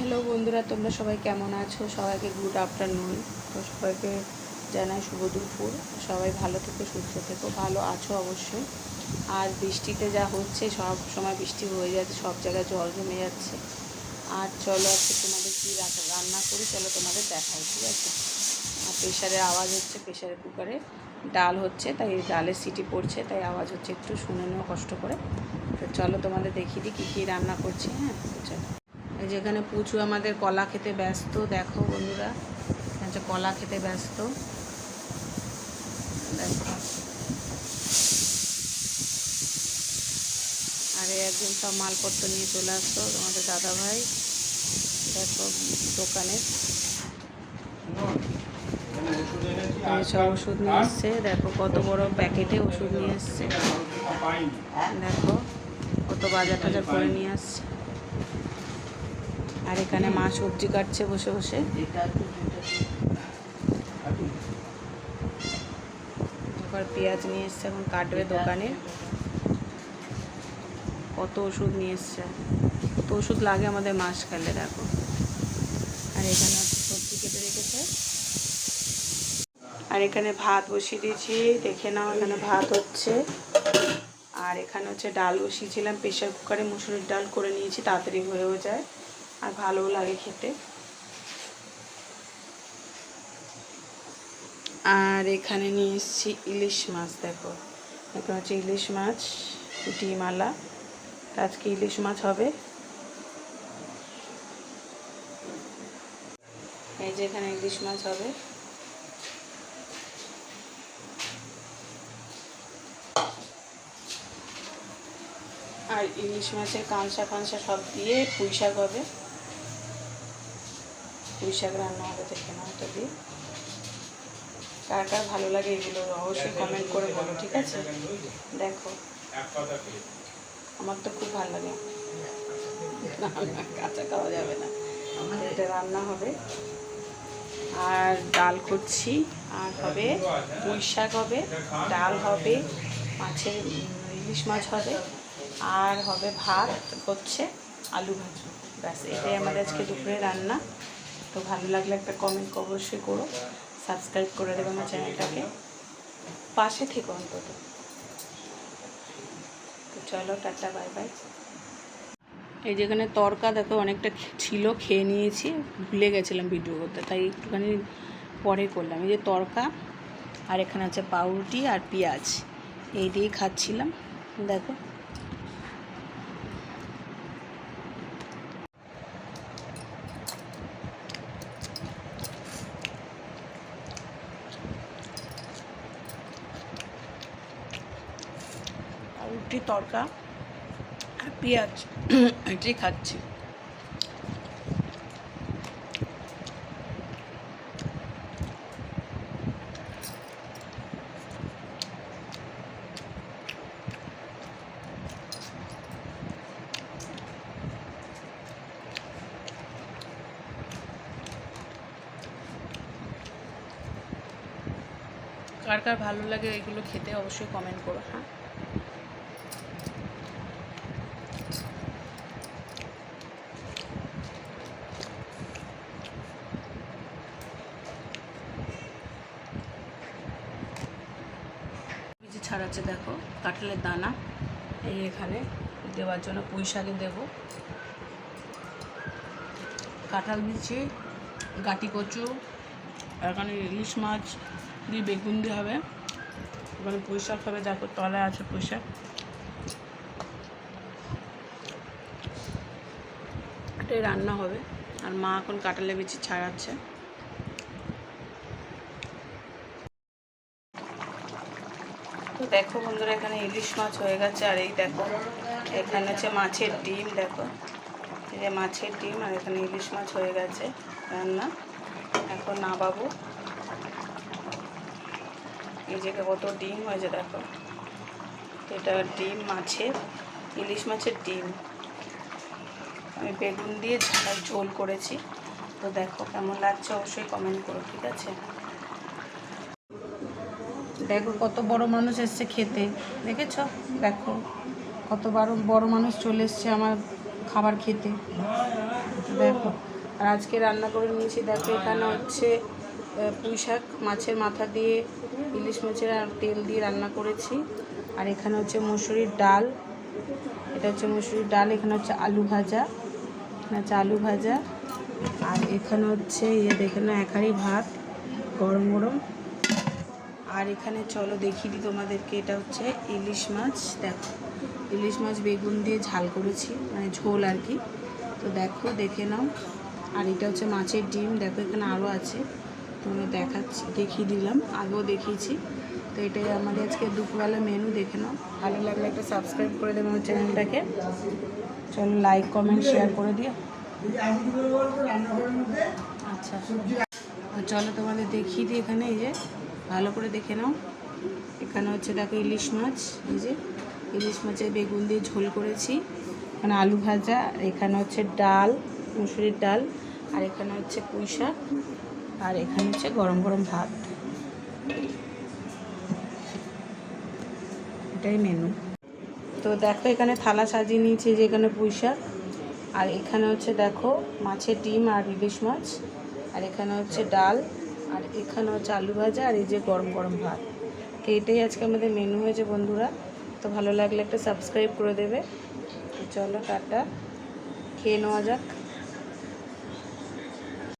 Hello বন্ধুরা, তোমরা সবাই কেমন আছো? সবাইকে গুড আফটারনুন তো সবাইকে জানাই শুভ দুপুর। সবাই ভালো থেকো, সুস্থ থেকো, ভালো আছো অবশ্যই। আর বৃষ্টিতে যা হচ্ছে, সব সময় বৃষ্টি হয়ে যাচ্ছে, সব জায়গায় জল জমে যাচ্ছে। আর চলো আজকে তোমাদের কী রান্না করি, চলো তোমাদের দেখাই, ঠিক আছে? আর প্রেশারের আওয়াজ হচ্ছে প্রেশারের কুকারে ডাল হচ্ছে, তাই ডালের সিটি পড়ছে, তাই আওয়াজ হচ্ছে একটু শুনে নেওয়া কষ্ট করে। তো চলো তোমাদের দেখিয়ে দিই কী কী রান্না করছি হ্যাঁ? চলো। যেখানে পুচু আমাদের কলা খেতে ব্যস্ত, দেখো বন্ধুরা হচ্ছে কলা খেতে ব্যস্ত। আরে, একজন সব মালপত্র নিয়ে চলে আসতো তোমাদের দাদা ভাই। দেখো দোকানে। সব ওষুধ নিয়ে এসছে। দেখো কত বড় প্যাকেটে ওষুধ নিয়ে এসছে। দেখো কত বাজার টাজার করে নিয়ে আসছে। আর এখানে মা সবজি কাটছে বসে বসে। পেঁয়াজ নিয়ে এসছে এখন কাটবে দোকানে। কত ওষুধ নিয়ে এসছে। কত ওষুধ লাগে আমাদের মাস খেলে দেখো। আর এখানে সবজি কেটে রেখেছে। আর এখানে ভাত বসিয়ে দিয়েছি দেখে নাও এখানে ভাত হচ্ছে। আর এখানে হচ্ছে ডাল বসিয়েছিলাম প্রেশার কুকারে মুসুরির ডাল করে নিয়েছি তাড়াতাড়ি হয়েও যায়। আর ভালোও লাগে খেতে। আর এখানে নিয়ে এসেছি ইলিশ মাছ, দেখো। এখানে হচ্ছে ইলিশ মাছ ডিমালা আজকে ইলিশ মাছ হবে। এই যে এখানে ইলিশ মাছ হবে। আর ইলিশ মাছের কাঁচা কাঁচা সব দিয়ে পুঁই শাক হবে। পুঁই শাক রান্না হবে দেখে নাও দিয়ে। কার কার ভালো লাগে এগুলো অবশ্যই কমেন্ট করে বলো, ঠিক আছে? দেখো। আমার তো খুব ভালো লাগে। কাঁচা খাওয়া যাবে না। এটা রান্না হবে। আর ডাল করছি। আর হবে পুঁই শাক হবে, ডাল হবে, মাছের ইলিশ মাছ হবে, আর হবে ভাত, হচ্ছে আলু ভাজি। ব্যাস, এটাই আমাদের আজকে দুপুরে রান্না। তো ভালো লাগলে একটা কমেন্ট অবশ্যই করো। সাবস্ক্রাইব করে দেবে আমার চ্যানেলটাকে পাশে থেকো অন্তত। তো চলো, টাটা বাই বাই এই যেখানে তরকা, দেখো, অনেকটা ছিল, খেয়ে নিয়েছি। ভুলে গেছিলাম ভিডিও করতে, তাই একটুখানি পরে করলাম। এই যে তরকা, আর এখানে আছে পাউরুটি আর পেঁয়াজ। এই দিয়েই খাচ্ছিলাম। দেখো। পাউরুটি তরকা আর পেঁয়াজ এটাই খাচ্ছি। কার কার ভালো লাগে এগুলো খেতে অবশ্যই কমেন্ট করো হ্যাঁ। ছাড়াচ্ছে দেখো। কাঁঠালের দানা, এই এখানে দেওয়ার জন্য পুঁই শাকে দেবো। কাঁঠাল দিচ্ছি, গাটি কচু এখানে ইলিশ মাছ, দিয়ে বেগুন দিয়ে হবে। ওখানে পুঁই শাক হবে, দেখো তলায় আছে পুঁই শাক। রান্না হবে। আর মা এখন কাঁঠালে বিচি ছাড়াচ্ছে। তো দেখো বন্ধুরা, এখানে ইলিশ মাছ হয়ে গেছে, আর এই দেখো, এখানে হচ্ছে মাছের ডিম, দেখো। এই যে মাছের ডিম, আর এখানে ইলিশ মাছ হয়ে গেছে রান্না। এখন না বাবু এই যে কত ডিম হয়েছে, দেখো। এটা ডিম মাছের, ইলিশ মাছের ডিম। আমি বেগুন দিয়ে ঝাল ঝোল করেছি। তো দেখো কেমন লাগছে, অবশ্যই কমেন্ট করো, ঠিক আছে? দেখো কত বড় মানুষ এসছে খেতে। দেখেছ? দেখো, কত বড় বড় মানুষ চলে এসছে আমার খাবার খেতে। দেখো, আর আজকে রান্না করে নিয়েছি, দেখো, এখানে হচ্ছে পুঁই শাক, মাছের মাথা দিয়ে ইলিশ মাছের আর তেল দিয়ে রান্না করেছি। আর এখানে হচ্ছে মসুরির ডাল, এটা হচ্ছে মুসুরির ডাল, এখানে হচ্ছে আলু ভাজা, এখানে হচ্ছে আলু ভাজা। আর এখানে হচ্ছে ইয়ে দেখে না এক হাঁড়ি ভাত গরম গরম আর এখানে চলো দেখিয়ে দিই তোমাদেরকে, এটা হচ্ছে ইলিশ মাছ, দেখো। ইলিশ মাছ বেগুন দিয়ে ঝাল করেছি মানে ঝোল আর কি। তো দেখো, দেখে নাও। আর এটা হচ্ছে মাছের ডিম, দেখো এখানে আরও আছে। তোমাদের দেখাচ্ছি, দেখিয়ে দিলাম, আগেও দেখিয়েছি। তো এটাই আমাদের আজকে দুপুরবেলা মেনু দেখে নাও। ভালো লাগলে একটা সাবস্ক্রাইব করে দেবে আমার চ্যানেলটাকে চলো লাইক কমেন্ট শেয়ার করে দিও। আচ্ছা। চলো তোমাদের দেখিয়ে দিই এখানে এই যে। ভালো করে দেখে নাও। এখানে হচ্ছে দেখো ইলিশ মাছ, এই যে ইলিশ মাছের বেগুন দিয়ে ঝোল করেছি। এখানে আলু ভাজা এখানে হচ্ছে ডাল, মুসুরির ডাল, আর এখানে হচ্ছে পুঁই শাক, আর এখানে হচ্ছে গরম গরম ভাত। এটাই মেনু তো দেখো এখানে থালা সাজিয়ে নিয়েছি যে এখানে পুঁই শাক। আর এখানে হচ্ছে দেখো মাছের ডিম আর ইলিশ মাছ, আর এখানে হচ্ছে ডাল আর এখানে হচ্ছে আলু ভাজা আর এই যে গরম গরম ভাত। তো এটাই আজকে আমাদের মেনু হয়েছে বন্ধুরা। তো ভালো লাগলে একটা সাবস্ক্রাইব করে দেবে। চলো টাটা। খেয়ে নেওয়া যাক।